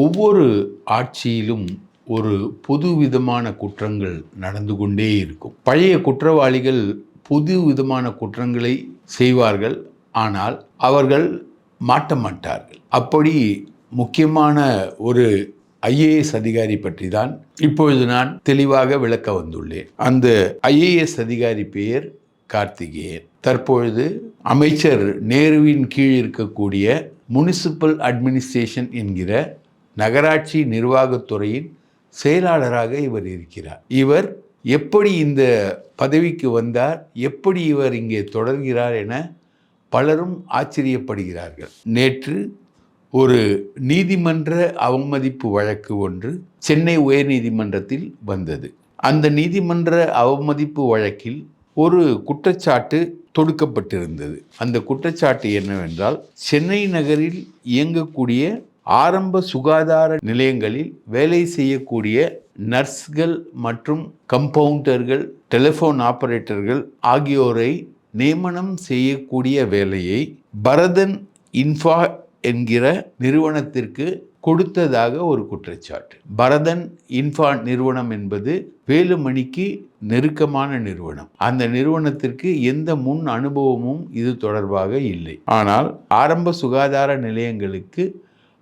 ஒவ்வொரு ஆட்சியிலும் ஒரு புது விதமான குற்றங்கள் நடந்து கொண்டே இருக்கும். பழைய குற்றவாளிகள் புது விதமான குற்றங்களை செய்வார்கள். ஆனால் அவர்கள் மாட்ட மாட்டார்கள். அப்படி முக்கியமான ஒரு ஐஏஎஸ் அதிகாரி பற்றி தான் இப்பொழுது நான் தெளிவாக விளக்க வந்துள்ளேன். அந்த ஐஏஎஸ் அதிகாரி பெயர் கார்த்திகேயன். தற்பொழுது அமைச்சர் நேருவின் கீழ் இருக்கக்கூடிய முனிசிபல் அட்மினிஸ்ட்ரேஷன் என்கிற நகராட்சி நிர்வாகத்துறையின் செயலாளராக இவர் இருக்கிறார். இவர் எப்படி இந்த பதவிக்கு வந்தார் எப்படி இவர் இங்கே தொடர்கிறார் என பலரும் ஆச்சரியப்படுகிறார்கள். நேற்று ஒரு நீதிமன்ற அவமதிப்பு வழக்கு ஒன்று சென்னை உயர்நீதிமன்றத்தில் வந்தது. அந்த நீதிமன்ற அவமதிப்பு வழக்கில் ஒரு குற்றச்சாட்டு தொடுக்கப்பட்டிருந்தது. அந்த குற்றச்சாட்டு என்னவென்றால் சென்னை நகரில் இயங்கக்கூடிய ஆரம்ப சுகாதார நிலையங்களில் வேலை செய்யக்கூடிய நர்ஸ்கள் மற்றும் கம்பவுண்டர்கள் டெலிஃபோன் ஆபரேட்டர்கள் ஆகியோரை நியமனம் செய்யக்கூடிய வேலையை பரதன் இன்ஃபா என்கிற நிறுவனத்திற்கு கொடுத்ததாக ஒரு குற்றச்சாட்டு. பரதன் இன்ஃபா நிறுவனம் என்பது வேலுமணிக்கு நெருக்கமான நிறுவனம். அந்த நிறுவனத்திற்கு எந்த முன் அனுபவமும் இது தொடர்பாக இல்லை. ஆனால் ஆரம்ப சுகாதார நிலையங்களுக்கு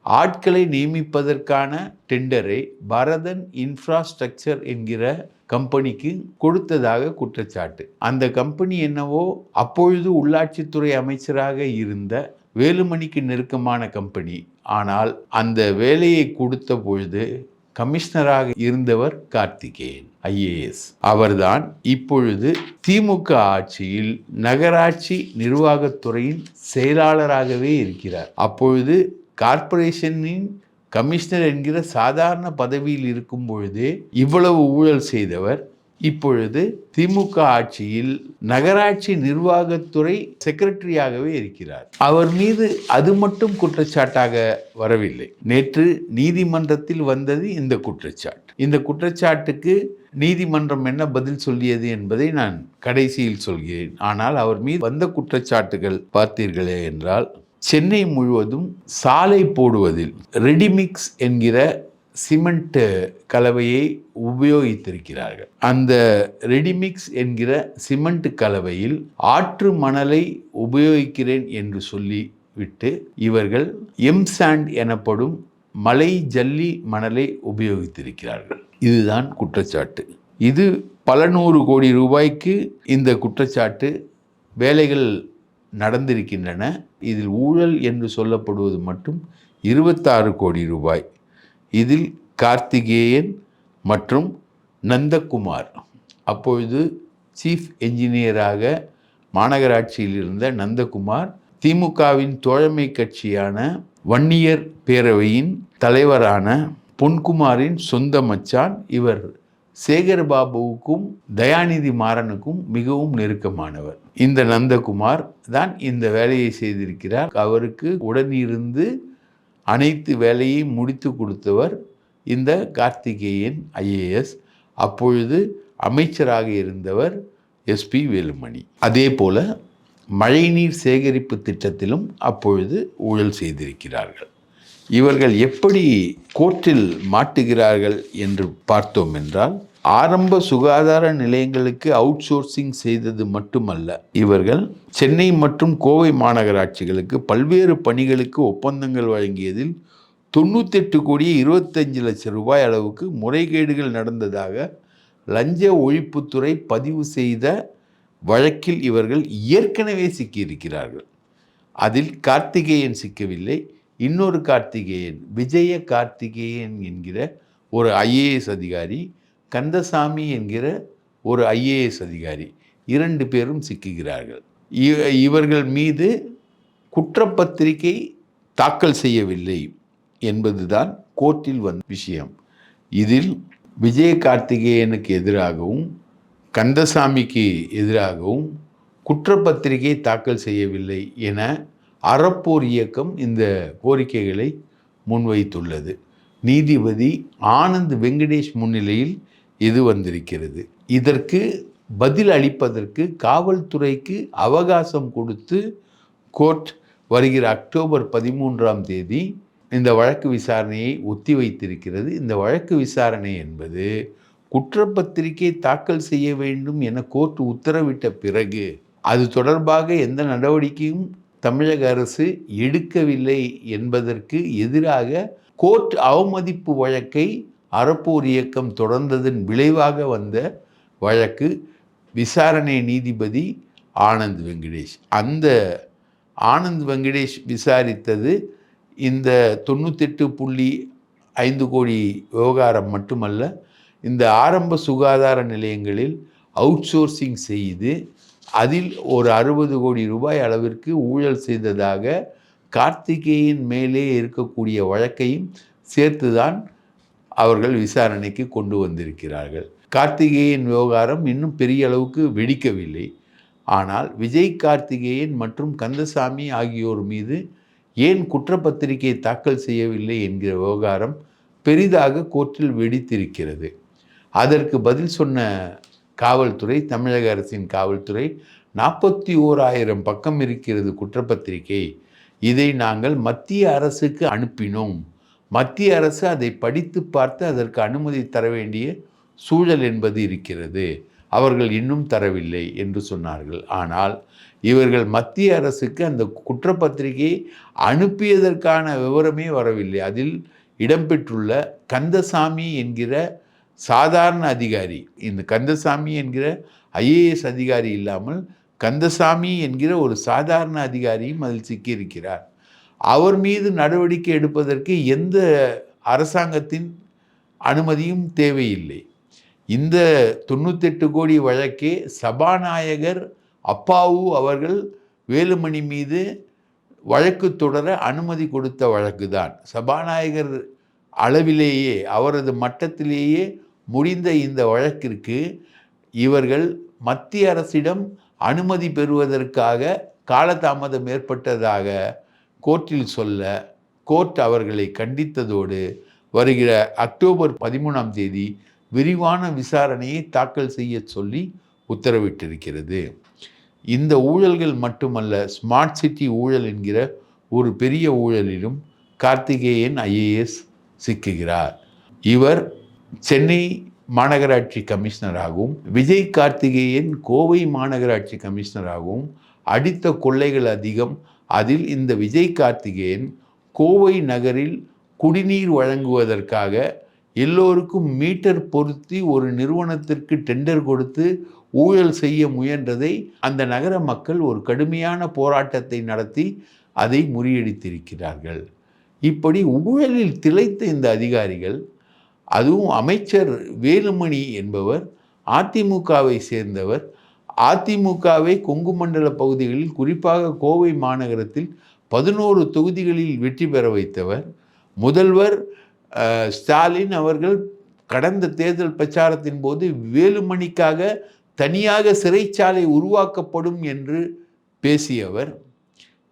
ஆட்களை நியமிப்பதற்கான டெண்டரை பரதன் இன்ஃப்ராஸ்ட்ரக்சர் என்கிற கம்பெனிக்கு கொடுத்ததாக குற்றச்சாட்டு. அந்த கம்பெனி என்னவோ அப்பொழுது உள்ளாட்சித்துறை அமைச்சராக இருந்த வேலுமணிக்கு நெருக்கமான கம்பெனி. ஆனால் அந்த வேலையை கொடுத்த பொழுது கமிஷனராக இருந்தவர் கார்த்திகேயன் ஐஏஎஸ். அவர்தான் இப்பொழுது திமுக ஆட்சியில் நகராட்சி நிர்வாகத்துறையின் செயலாளராகவே இருக்கிறார். அப்பொழுது கார்ப்பரேஷனின் கமிஷனர் என்கிற சாதாரண பதவியில் இருக்கும் பொழுதே இவ்வளவு ஊழல் செய்தவர். இப்பொழுது திமுக ஆட்சியில் நகராட்சி நிர்வாகத்துறை செக்ரட்டரியாகவே இருக்கிறார். அவர் மீது அது மட்டும் குற்றச்சாட்டாக வரவில்லை. நேற்று நீதிமன்றத்தில் வந்தது இந்த குற்றச்சாட்டு. இந்த குற்றச்சாட்டுக்கு நீதிமன்றம் என்ன பதில் சொல்லியது என்பதை நான் கடைசியில் சொல்கிறேன். ஆனால் அவர் மீது வந்த குற்றச்சாட்டுகள் பார்த்தீர்களே என்றால் சென்னை முழுவதும் சாலை போடுவதில் ரெடிமிக்ஸ் என்கிற சிமெண்ட் கலவையை உபயோகித்திருக்கிறார்கள். அந்த ரெடிமிக்ஸ் என்கிற சிமெண்ட் கலவையில் ஆற்று மணலை உபயோகிக்கிறேன் என்று சொல்லி விட்டு இவர்கள் எம் சாண்ட் எனப்படும் மலை ஜல்லி மணலை உபயோகித்திருக்கிறார்கள். இதுதான் குற்றச்சாட்டு. இது பல நூறு கோடி ரூபாய்க்கு இந்த குற்றச்சாட்டு வேலைகள் நடந்திருக்கின்றன. இதில் ஊழல் என்று சொல்லப்படுவது மட்டும் இருபத்தாறு கோடி ரூபாய். இதில் கார்த்திகேயன் மற்றும் நந்தகுமார். அப்பொழுது சீஃப் என்ஜினியராக மாநகராட்சியில் இருந்த நந்தகுமார் திமுகவின் தோழமை கட்சியான வன்னியர் பேரவையின் தலைவரான பொன்குமாரின் சொந்த மச்சான் இவர் சேகர்பாபுவுக்கும் தயாநிதி மாறனுக்கும் மிகவும் நெருக்கமானவர். இந்த நந்தகுமார் தான் இந்த வேலையை செய்திருக்கிறார். அவருக்கு உடனிருந்து அனைத்து வேலையையும் முடித்து கொடுத்தவர் இந்த கார்த்திகேயன் ஐஏஎஸ். அப்பொழுது அமைச்சராக இருந்தவர் எஸ்பி வேலுமணி. அதே போல மழைநீர் சேகரிப்பு திட்டத்திலும் அப்பொழுது ஊழல் செய்திருக்கிறார்கள். இவர்கள் எப்படி கோர்ட்டில் மாட்டுகிறார்கள் என்று பார்த்தோம் என்றால் ஆரம்ப சுகாதார நிலையங்களுக்கு அவுட் சோர்சிங் செய்தது மட்டுமல்ல இவர்கள் சென்னை மற்றும் கோவை மாநகராட்சிகளுக்கு பல்வேறு பணிகளுக்கு ஒப்பந்தங்கள் வழங்கியதில் தொண்ணூத்தெட்டு கோடி இருபத்தஞ்சு லட்சம் ரூபாய் அளவுக்கு முறைகேடுகள் நடந்ததாக லஞ்ச ஒழிப்புத்துறை பதிவு செய்த வழக்கில் இவர்கள் ஏற்கனவே சிக்கியிருக்கிறார்கள். அதில் கார்த்திகேயன் சிக்கவில்லை இன்னொரு கார்த்திகேயன் விஜய கார்த்திகேயன் என்கிற ஒரு ஐஏஎஸ் அதிகாரி கந்தசாமி என்கிற ஒரு ஐஏஎஸ் அதிகாரி. இரண்டு பேரும் சிக்குகிறார்கள். இவர்கள் மீது குற்றப்பத்திரிகை தாக்கல் செய்யவில்லை என்பதுதான் கோர்ட்டில் வந்த விஷயம். இதில் விஜய கார்த்திகேயனுக்கு எதிராகவும் கந்தசாமிக்கு எதிராகவும் குற்றப்பத்திரிகை தாக்கல் செய்யவில்லை என அறப்போர் இயக்கம் இந்த கோரிக்கைகளை முன்வைத்துள்ளது. நீதிபதி ஆனந்த் வெங்கடேஷ் முன்னிலையில் இது வந்திருக்கிறது. இதற்கு பதில் அளிப்பதற்கு காவல்துறைக்கு அவகாசம் கொடுத்து கோர்ட் வருகிற அக்டோபர் பதிமூன்றாம் தேதி இந்த வழக்கு விசாரணையை ஒத்தி வைத்திருக்கிறது. இந்த வழக்கு விசாரணை என்பது குற்றப்பத்திரிகை தாக்கல் செய்ய வேண்டும் என கோர்ட் உத்தரவிட்ட பிறகு அது தொடர்பாக எந்த நடவடிக்கையும் தமிழக அரசு எடுக்கவில்லை என்பதற்கு எதிராக கோர்ட் அவமதிப்பு வழக்கை அறப்போர் இயக்கம் தொடர்ந்ததன் விளைவாக வந்த வழக்கு விசாரணை நீதிபதி ஆனந்த் வெங்கடேஷ். அந்த ஆனந்த் வெங்கடேஷ் விசாரித்தது இந்த தொண்ணூத்தெட்டு புள்ளி ஐந்து கோடி விவகாரம் மட்டுமல்ல இந்த ஆரம்ப சுகாதார நிலையங்களில் அவுட் சோர்சிங் செய்து அதில் ஒரு அறுபது கோடி ரூபாய் அளவிற்கு ஊழல் செய்ததாக கார்த்திகேயன் மேலே இருக்கக்கூடிய வழக்கையும் சேர்த்துதான் அவர்கள் விசாரணைக்கு கொண்டு வந்திருக்கிறார்கள். கார்த்திகேயன் விவகாரம் இன்னும் பெரிய அளவுக்கு வெடிக்கவில்லை. ஆனால் விஜய் கார்த்திகேயன் மற்றும் கந்தசாமி ஆகியோர் மீது ஏன் குற்றப்பத்திரிகை தாக்கல் செய்யவில்லை என்கிற விவகாரம் பெரிதாக கோர்ட்டில் வெடித்திருக்கிறது. அதற்கு பதில் சொன்ன காவல்துறை தமிழக அரசின் காவல்துறை நாற்பத்தி ஓராயிரம் பக்கம் இருக்கிறது குற்றப்பத்திரிகை. இதை நாங்கள் மத்திய அரசுக்கு அனுப்பினோம். மத்திய அரசு அதை படித்து பார்த்து அதற்கு அனுமதி தர வேண்டிய சூழல் என்பது இருக்கிறது. அவர்கள் இன்னும் தரவில்லை என்று சொன்னார்கள். ஆனால் இவர்கள் மத்திய அரசுக்கு அந்த குற்றப்பத்திரிகையை அனுப்பியதற்கான விவரமே வரவில்லை. அதில் இடம்பெற்றுள்ள கந்தசாமி என்கிற சாதாரண அதிகாரி இந்த கந்தசாமி என்கிற ஐஏஎஸ் அதிகாரி இல்லாமல் கந்தசாமி என்கிற ஒரு சாதாரண அதிகாரியும் அதில் சிக்கியிருக்கிறார். அவர் மீது நடவடிக்கை எடுப்பதற்கு எந்த அரசாங்கத்தின் அனுமதியும் தேவையில்லை. இந்த தொண்ணூத்தெட்டு கோடி வழக்கே சபாநாயகர் அப்பாவு அவர்கள் வேலுமணி மீது வழக்கு தொடர அனுமதி கொடுத்த வழக்கு தான் சபாநாயகர் அளவிலேயே அவரது மட்டத்திலேயே முடிந்த இந்த வழக்கிற்கு இவர்கள் மத்திய அரசிடம் அனுமதி பெறுவதற்காக காலதாமதம் ஏற்பட்டதாக கோர்ட்டில் சொல்ல கோர்ட் அவர்களை கண்டித்ததோடு வருகிற அக்டோபர் பதிமூணாம் தேதி விரிவான விசாரணையை தாக்கல் செய்ய சொல்லி உத்தரவிட்டிருக்கிறது. இந்த ஊழல்கள் மட்டுமல்ல ஸ்மார்ட் சிட்டி ஊழல் என்கிற ஒரு பெரிய ஊழலிலும் கார்த்திகேயன் ஐஏஎஸ் சிக்குகிறார். இவர் சென்னை மாநகராட்சி கமிஷனராகவும் விஜய் கார்த்திகேயன் கோவை மாநகராட்சி கமிஷனராகவும் அடித்த கொள்ளைகள் அதிகம் அதில் இந்த விஜய் கார்த்திகேயன் கோவை நகரில் குடிநீர் வழங்குவதற்காக எல்லோருக்கும் மீட்டர் பொருத்தி ஒரு நிறுவனத்திற்கு டெண்டர் கொடுத்து ஊழல் செய்ய முயன்றதை அந்த நகர மக்கள் ஒரு கடுமையான போராட்டத்தை நடத்தி அதை முறியடித்திருக்கிறார்கள். இப்படி ஊழலில் திளைத்த இந்த அதிகாரிகள் அதுவும் அமைச்சர் வேலுமணி என்பவர் அதிமுகவை சேர்ந்தவர் அதிமுகவை கொங்கு மண்டல பகுதிகளில் குறிப்பாக கோவை மாநகரத்தில் பதினோரு தொகுதிகளில் வெற்றி பெற வைத்தவர். முதல்வர் ஸ்டாலின் அவர்கள் கடந்த தேர்தல் பிரச்சாரத்தின் போது வேலுமணிக்காக தனியாக சிறைச்சாலை உருவாக்கப்படும் என்று பேசியவர்.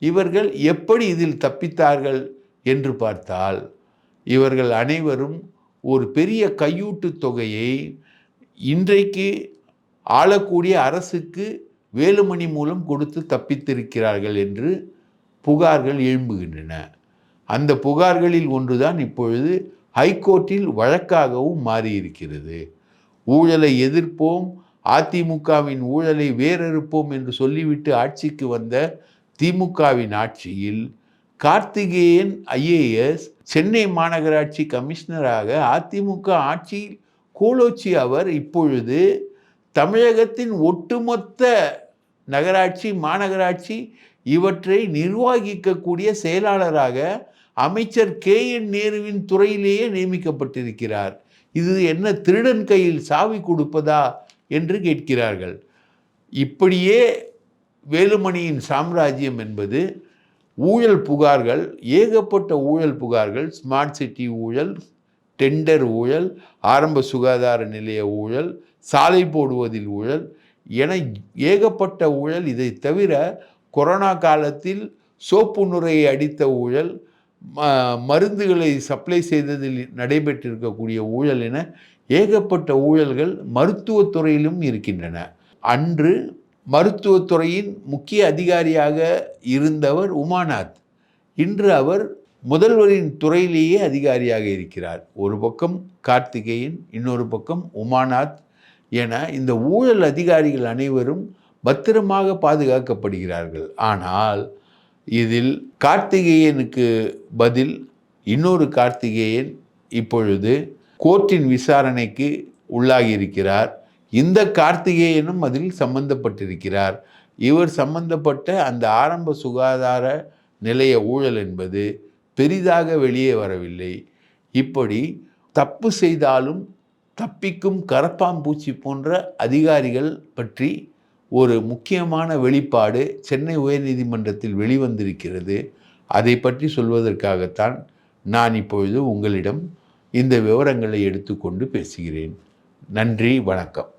இவர்கள் எப்படி இதில் தப்பித்தார்கள் என்று பார்த்தால் இவர்கள் அனைவரும் ஒரு பெரிய கையூட்டு தொகையை இன்றைக்கு ஆளக்கூடிய அரசுக்கு வேலுமணி மூலம் கொடுத்து தப்பித்திருக்கிறார்கள் என்று புகார்கள் எழும்புகின்றன. அந்த புகார்களில் ஒன்றுதான் இப்பொழுது ஹைகோர்ட்டில் வழக்காகவும் மாறியிருக்கிறது. ஊழலை எதிர்ப்போம் அதிமுகவின் ஊழலை வேறறுப்போம் என்று சொல்லிவிட்டு ஆட்சிக்கு வந்த திமுகவின் ஆட்சியில் கார்த்திகேயன் ஐஏஎஸ் சென்னை மாநகராட்சி கமிஷனராக அதிமுக ஆட்சியில் கோலோச்சி அவர் இப்பொழுது தமிழகத்தின் ஒட்டுமொத்த நகராட்சி மாநகராட்சி இவற்றை நிர்வகிக்கக்கூடிய செயலாளராக அமைச்சர் கே என் நேருவின் துறையிலேயே நியமிக்கப்பட்டிருக்கிறார். இது என்ன திருடன் கையில் சாவி கொடுப்பதா என்று கேட்கிறார்கள். இப்படியே வேலுமணியின் சாம்ராஜ்யம் என்பது ஊழல் புகார்கள் ஏகப்பட்ட ஊழல் புகார்கள் ஸ்மார்ட் சிட்டி ஊழல் டெண்டர் ஊழல் ஆரம்ப சுகாதார நிலைய ஊழல் சாலை போடுவதில் ஊழல் என ஏகப்பட்ட ஊழல். இதை தவிர கொரோனா காலத்தில் சோப்பு நுரையை அடித்த ஊழல் மருந்துகளை சப்ளை செய்ததில் நடைபெற்றிருக்கக்கூடிய ஊழல் என ஏகப்பட்ட ஊழல்கள் மருத்துவத்துறையிலும் இருக்கின்றன. அன்று மருத்துவத்துறையின் முக்கிய அதிகாரியாக இருந்தவர் உமாநாத். இன்று அவர் முதல்வரின் துறையிலேயே அதிகாரியாக இருக்கிறார். ஒரு பக்கம் கார்த்திகேயன் இன்னொரு பக்கம் உமாநாத். என இந்த ஊழல் அதிகாரிகள் அனைவரும் பத்திரமாக பாதுகாக்கப்படுகிறார்கள். ஆனால் இதில் கார்த்திகேயனுக்கு பதில் இன்னொரு கார்த்திகேயன் இப்பொழுது கோர்ட்டின் விசாரணைக்கு உள்ளாகியிருக்கிறார். இந்த கார்த்திகேயனும் அதில் சம்பந்தப்பட்டிருக்கிறார். இவர் சம்பந்தப்பட்ட அந்த ஆரம்ப சுகாதார நிலைய ஊழல் என்பது பெரிதாக வெளியே வரவில்லை. இப்படி தப்பு செய்தாலும் தப்பிக்கும் கரப்பாம்பூச்சி போன்ற அதிகாரிகள் பற்றி ஒரு முக்கியமான வெளிப்பாடு சென்னை உயர்நீதிமன்றத்தில் வெளிவந்திருக்கிறது. அதை பற்றி சொல்வதற்காகத்தான் நான் இப்பொழுது உங்களிடம் இந்த விவரங்களை எடுத்துக்கொண்டு பேசுகிறேன். நன்றி வணக்கம்.